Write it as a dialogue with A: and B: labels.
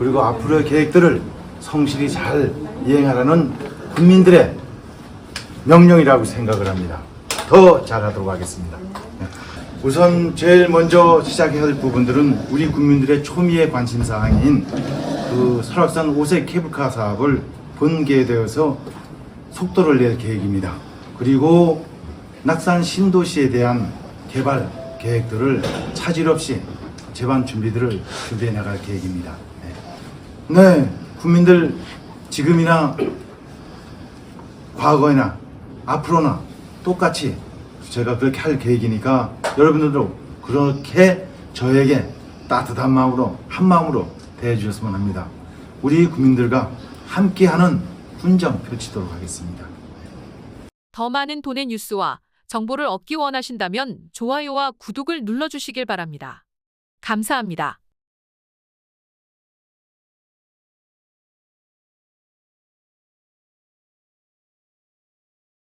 A: 그리고 앞으로의 계획들을 성실히 잘 이행하라는 국민들의 명령이라고 생각을 합니다. 더 잘하도록 하겠습니다. 네. 우선 제일 먼저 시작해야 할 부분들은 우리 국민들의 초미의 관심 사항인 그 설악산 오색 케이블카 사업을 본계되어서 속도를 낼 계획입니다. 그리고 낙산 신도시에 대한 개발 계획들을 차질 없이 제반 준비들을 준비해 나갈 계획입니다. 네. 네, 국민들 지금이나 과거에나 앞으로나 똑같이 제가 그렇게 할 계획이니까 여러분들도 그렇게 저에게 따뜻한 마음으로 한 마음으로 대해 주셨으면 합니다. 우리 국민들과 함께하는 훈장 펼치도록 하겠습니다.
B: 더 많은 돈의 뉴스와 정보를 얻기 원하신다면 좋아요와 구독을 눌러주시길 바랍니다. 감사합니다.